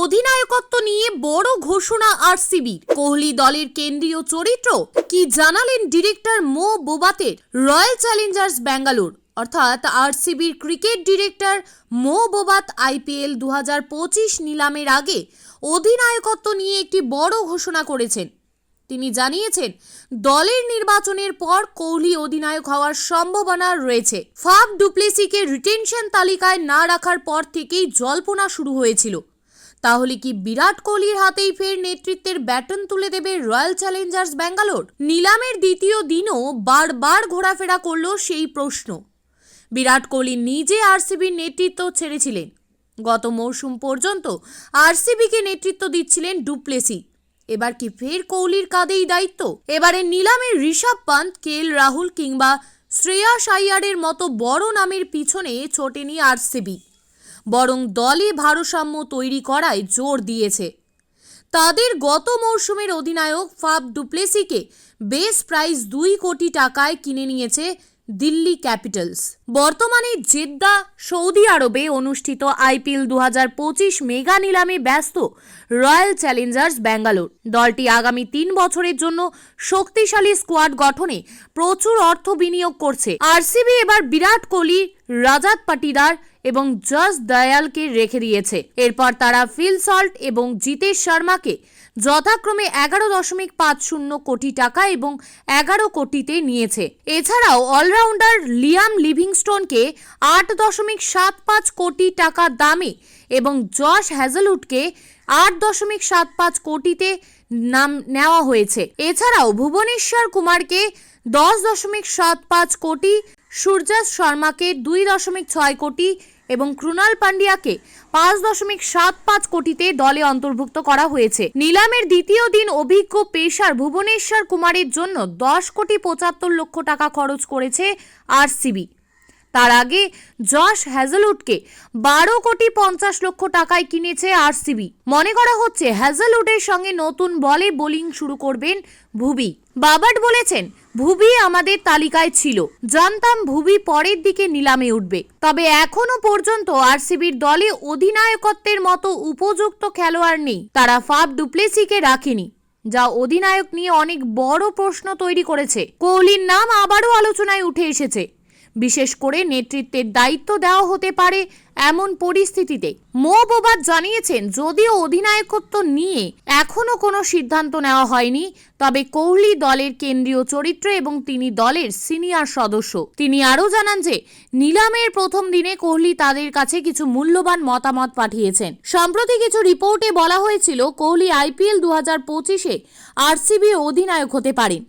অধিনায়কত্ব নিয়ে বড় ঘোষণা আরসিবি। কোহলি দলের কেন্দ্রীয় চরিত্র, কি জানালেন ডিরেক্টর মো বোবাতের রয়্যাল চ্যালেঞ্জার্স ব্যাঙ্গালোর। অর্থাৎ আরসিবির cricket director Mo Bobat IPL দু হাজার পঁচিশ নিলামের আগে অধিনায়কত্ব নিয়ে একটি বড় ঘোষণা করেছেন। তিনি জানিয়েছেন, দলের নির্বাচনের পর কোহলি অধিনায়ক হওয়ার সম্ভাবনা রয়েছে। ফাব ডুপ্লেসিকে রিটেনশন তালিকায় না রাখার পর থেকেই জল্পনা শুরু হয়েছিল। তাহলে কি বিরাট কোহলির হাতেই ফের নেতৃত্বের ব্যাটন তুলে দেবে রয়্যাল চ্যালেঞ্জার্স ব্যাঙ্গালোর? নিলামের দ্বিতীয় দিনও বারবার ঘোরাফেরা করল সেই প্রশ্ন। বিরাট কোহলি নিজে আরসিবির নেতৃত্ব ছেড়েছিলেন। গত মৌসুম পর্যন্ত আরসিবিকে নেতৃত্ব দিচ্ছিলেন ডুপ্লেসি। এবার কি ফের কোহলির কাঁধেই দায়িত্ব? এবারে নিলামে ঋষভ পান্ত, কে এল রাহুল কিংবা শ্রেয়া সাইয়ারের মতো বড় নামের পিছনে ছোটেনি আরসিবি। বরং দলে ভারসাম্য তৈরি করায় জোর দিয়েছে। তাদের গত মৌসুমের অধিনায়ক ফাব ডুপ্লেসিকে বেস প্রাইস দুই কোটি টাকায় কিনে নিয়েছে দিল্লি ক্যাপিটালস। বর্তমানে জেদ্দা, সৌদি আরবে অনুষ্ঠিত আইপিএল দু হাজার পঁচিশ মেগা নিলামে ব্যস্ত রয়্যাল চ্যালেঞ্জার্স ব্যাঙ্গালোর। দলটি আগামী তিন বছরের জন্য শক্তিশালী স্কোয়াড গঠনে প্রচুর অর্থ বিনিয়োগ করছে। আরসিবি এবার বিরাট কোহলি রাজাত পাটিদার এবং জস দয়ালকে রেখে দিয়েছে। এরপর তারা ফিল সল্ট এবং জিতেশ শর্মাকে যথাক্রমে এগারো দশমিক পাঁচ শূন্য কোটি টাকা এবং এগারো কোটিতে নিয়েছে। এছাড়াও অলরাউন্ডার লিয়াম লিভিংস্টোনকে আট দশমিক সাত পাঁচ কোটি টাকা দামে এবং জশ হ্যাজেলউডকে আট দশমিক সাত পাঁচ কোটিতে নাম নেওয়া হয়েছে। এছাড়াও ভুবনেশ্বর কুমারকে দশ দশমিক সাত পাঁচ কোটি সূর্যাস শর্মাকে দুই দশমিক ছয় কোটি এবং ক্রুনাল পান্ডিয়াকে পাঁচ দশমিক সাত পাঁচ কোটিতে দলে অন্তর্ভুক্ত করা হয়েছে। নিলামের দ্বিতীয় দিন অভিজ্ঞ পেশার ভুবনেশ্বর কুমারের জন্য দশ কোটি পঁচাত্তর লক্ষ টাকা খরচ করেছে আরসিবি। তার আগে জশ হ্যাজেলউডকে বারো কোটি পঞ্চাশ লক্ষ টাকায় কিনেছে আরসিবি। মনে করা হচ্ছে হ্যাজেলউডের সঙ্গে নতুন বলে বোলিং শুরু করবেন ভুবি। বাবাট বলেছেন ভুবি আমাদের তালিকায় ছিল। জানতাম ভুবি পরের দিকে নিলামে উঠবে। তবে এখনও পর্যন্ত আরসিবির দলে অধিনায়কত্বের মতো উপযুক্ত খেলোয়াড় নেই। তারা ফাব ডুপ্লেসিকে রাখেনি, যা অধিনায়ক নিয়ে অনেক বড় প্রশ্ন তৈরি করেছে। কোহলির নাম আবারও আলোচনায় উঠে এসেছে। বিশেষ করে নেতৃত্বের দায়িত্ব দেওয়া হতে পারে এমন পরিস্থিতিতে। মো বোবাদ জানিয়েছেন, যদিও অধিনায়কত্ব নিয়ে এখনও কোনো সিদ্ধান্ত নেওয়া হয়নি, তবে কোহলি দলের কেন্দ্রীয় চরিত্র এবং তিনি দলের সিনিয়র সদস্য। তিনি আরও জানান যে, নিলামের প্রথম দিনে কোহলি তাদের কাছে কিছু মূল্যবান মতামত পাঠিয়েছেন। সম্প্রতি কিছু রিপোর্টে বলা হয়েছিল, কোহলি আইপিএল দু হাজার পঁচিশে আরসিবি অধিনায়ক হতে পারেন।